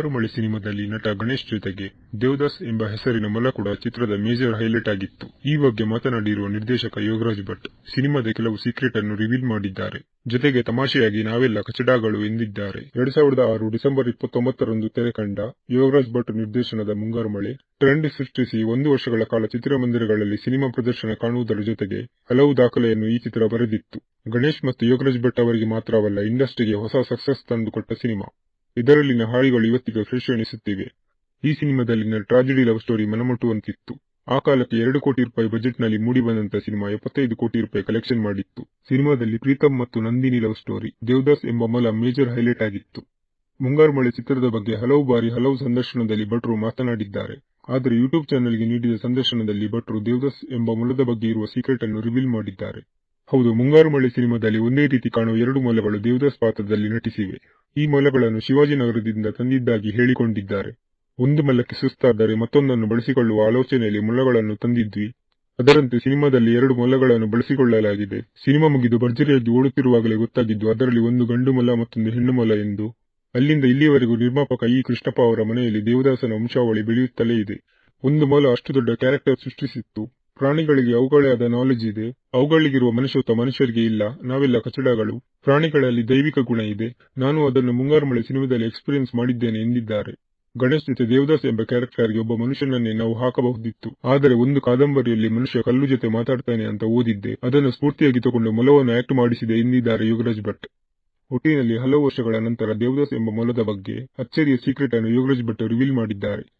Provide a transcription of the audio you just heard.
ಮುಂಗಾರು ಮಳೆ ಸಿನಿಮಾದಲ್ಲಿ ನಟ ಗಣೇಶ್ ಜೊತೆಗೆ ದೇವದಾಸ್ ಎಂಬ ಹೆಸರಿನ ಮೊಲ ಕೂಡ ಚಿತ್ರದ ಮೇಜರ್ ಹೈಲೈಟ್ ಆಗಿತ್ತು. ಈ ಬಗ್ಗೆ ಮಾತನಾಡಿರುವ ನಿರ್ದೇಶಕ ಯೋಗರಾಜ್ ಭಟ್, ಸಿನಿಮಾದ ಕೆಲವು ಸೀಕ್ರೆಟ್ ಅನ್ನು ರಿವೀಲ್ ಮಾಡಿದ್ದಾರೆ. ಜೊತೆಗೆ ತಮಾಷೆಯಾಗಿ ನಾವೆಲ್ಲ ಕಚಡಾಗಳು ಎಂದಿದ್ದಾರೆ. ಎರಡ್ ಸಾವಿರದ ಆರು ಡಿಸೆಂಬರ್ ಇಪ್ಪತ್ತೊಂಬತ್ತರಂದು ತೆರೆ ಕಂಡ ಯೋಗರಾಜ್ ಭಟ್ ನಿರ್ದೇಶನದ ಮುಂಗಾರು ಮಳೆ, ಟ್ರೆಂಡ್ ಸೃಷ್ಟಿಸಿ ಒಂದು ವರ್ಷಗಳ ಕಾಲ ಚಿತ್ರಮಂದಿರಗಳಲ್ಲಿ ಸಿನಿಮಾ ಪ್ರದರ್ಶನ ಕಾಣುವುದರ ಜೊತೆಗೆ ಹಲವು ದಾಖಲೆಯನ್ನು ಈ ಚಿತ್ರ ಬರೆದಿತ್ತು. ಗಣೇಶ್ ಮತ್ತು ಯೋಗರಾಜ್ ಭಟ್ ಅವರಿಗೆ ಮಾತ್ರವಲ್ಲ, ಇಂಡಸ್ಟ್ರಿಗೆ ಹೊಸ ಸಕ್ಸಸ್ ತಂದುಕೊಟ್ಟ ಸಿನಿಮಾ. ಇದರಲ್ಲಿನ ಹಾಳಿಗಳು ಇವತ್ತಿಗೂ ಫ್ರೆಶ್ ಎನಿಸುತ್ತಿವೆ ಈ ಸಿನಿಮಾದಲ್ಲಿನ ಟ್ರಾಜಿಡಿ ಲವ್ ಸ್ಟೋರಿ ಮನಮುಟ್ಟುವಂತಿತ್ತು ಆ ಕಾಲಕ್ಕೆ ಎರಡು ಕೋಟಿ ರೂಪಾಯಿ ಬಜೆಟ್ನಲ್ಲಿ ಮೂಡಿಬಂದಂತ ಸಿನಿಮಾ ಎಪ್ಪತ್ತೈದು ಕೋಟಿ ರೂಪಾಯಿ ಕಲೆಕ್ಷನ್ ಮಾಡಿತ್ತು. ಸಿನಿಮಾದಲ್ಲಿ ಪ್ರೀತಮ್ ಮತ್ತು ನಂದಿನಿ ಲವ್ ಸ್ಟೋರಿ, ದೇವದಾಸ್ ಎಂಬ ಮೊಲ ಮೇಜರ್ ಹೈಲೈಟ್ ಆಗಿತ್ತು. ಮುಂಗಾರು ಮಳೆ ಚಿತ್ರದ ಬಗ್ಗೆ ಹಲವು ಬಾರಿ ಹಲವು ಸಂದರ್ಶನದಲ್ಲಿ ಭಟ್ರು ಮಾತನಾಡಿದ್ದಾರೆ. ಆದರೆ ಯೂಟ್ಯೂಬ್ ಚಾನೆಲ್ಗೆ ನೀಡಿದ ಸಂದರ್ಶನದಲ್ಲಿ ಭಟ್ರು ದೇವದಾಸ್ ಎಂಬ ಮೊಲದ ಬಗ್ಗೆ ಇರುವ ಸೀಕ್ರೆಟ್ ಅನ್ನು ರಿವೀಲ್ ಮಾಡಿದ್ದಾರೆ. ಹೌದು ಮುಂಗಾರು ಮಳೆ ಸಿನಿಮಾದಲ್ಲಿ ಒಂದೇ ರೀತಿ ಕಾಣುವ ಎರಡು ಮೊಲಗಳು ದೇವದಾಸ್ ಪಾತ್ರದಲ್ಲಿ ನಟಿಸಿವೆ. ಈ ಮೊಲಗಳನ್ನು ಶಿವಾಜಿನಗರದಿಂದ ತಂದಿದ್ದಾಗಿ ಹೇಳಿಕೊಂಡಿದ್ದಾರೆ. ಒಂದು ಮಲ್ಲಕ್ಕೆ ಸುಸ್ತಾದರೆ ಮತ್ತೊಂದನ್ನು ಬಳಸಿಕೊಳ್ಳುವ ಆಲೋಚನೆಯಲ್ಲಿ ಮೊಲಗಳನ್ನು ತಂದಿದ್ವಿ. ಅದರಂತೆ ಸಿನಿಮಾದಲ್ಲಿ ಎರಡು ಮೊಲಗಳನ್ನು ಬಳಸಿಕೊಳ್ಳಲಾಗಿದೆ. ಸಿನಿಮಾ ಮುಗಿದು ಭರ್ಜರಿಯಾಗಿ ಓಡುತ್ತಿರುವಾಗಲೇ ಗೊತ್ತಾಗಿದ್ದು, ಅದರಲ್ಲಿ ಒಂದು ಗಂಡು ಮೊಲ ಮತ್ತೊಂದು ಹೆಣ್ಣು ಮೊಲ ಎಂದು. ಅಲ್ಲಿಂದ ಇಲ್ಲಿಯವರೆಗೂ ನಿರ್ಮಾಪಕ ಇ ಕೃಷ್ಣಪ್ಪ ಅವರ ಮನೆಯಲ್ಲಿ ದೇವದಾಸನ ವಂಶಾವಳಿ ಬೆಳೆಯುತ್ತಲೇ ಇದೆ. ಒಂದು ಮೊಲ ಅಷ್ಟು ದೊಡ್ಡ ಕ್ಯಾರೆಕ್ಟರ್ ಸೃಷ್ಟಿಸಿತ್ತು. ಪ್ರಾಣಿಗಳಿಗೆ ಅವುಗಳೇ ಆದ ನಾಲೆಜ್ ಇದೆ. ಅವುಗಳಿಗಿರುವ ಮನುಷ್ಯತ್ವ ಮನುಷ್ಯರಿಗೆ ಇಲ್ಲ. ನಾವೆಲ್ಲ ಕಚಡಗಳು. ಪ್ರಾಣಿಗಳಲ್ಲಿ ದೈವಿಕ ಗುಣ ಇದೆ. ನಾನು ಅದನ್ನು ಮುಂಗಾರು ಮಳೆ ಸಿನಿಮಾದಲ್ಲಿ ಎಕ್ಸ್ಪೀರಿಯನ್ಸ್ ಮಾಡಿದ್ದೇನೆ ಎಂದಿದ್ದಾರೆ. ಗಣೇಶ್ ಜೊತೆ ದೇವದಾಸ್ ಎಂಬ ಕ್ಯಾರೆಕ್ಟರ್ಗೆ ಒಬ್ಬ ಮನುಷ್ಯನನ್ನೇ ನಾವು ಹಾಕಬಹುದಿತ್ತು. ಆದರೆ ಒಂದು ಕಾದಂಬರಿಯಲ್ಲಿ ಮನುಷ್ಯ ಕಲ್ಲು ಜೊತೆ ಮಾತಾಡ್ತಾನೆ ಅಂತ ಓದಿದ್ದೆ. ಅದನ್ನು ಸ್ಫೂರ್ತಿಯಾಗಿ ತಗೊಂಡು ಮೊಲವನ್ನು ಆಕ್ಟ್ ಮಾಡಿಸಿದೆ ಎಂದಿದ್ದಾರೆ ಯೋಗರಾಜ್ ಭಟ್. ಒಟ್ಟಿನಲ್ಲಿ ಹಲವು ವರ್ಷಗಳ ನಂತರ ದೇವದಾಸ್ ಎಂಬ ಮೊಲದ ಬಗ್ಗೆ ಅಚ್ಚರಿಯ ಸೀಕ್ರೆಟ್ ಅನ್ನು ಯೋಗರಾಜ್ ಭಟ್ ರಿವೀಲ್ ಮಾಡಿದ್ದಾರೆ.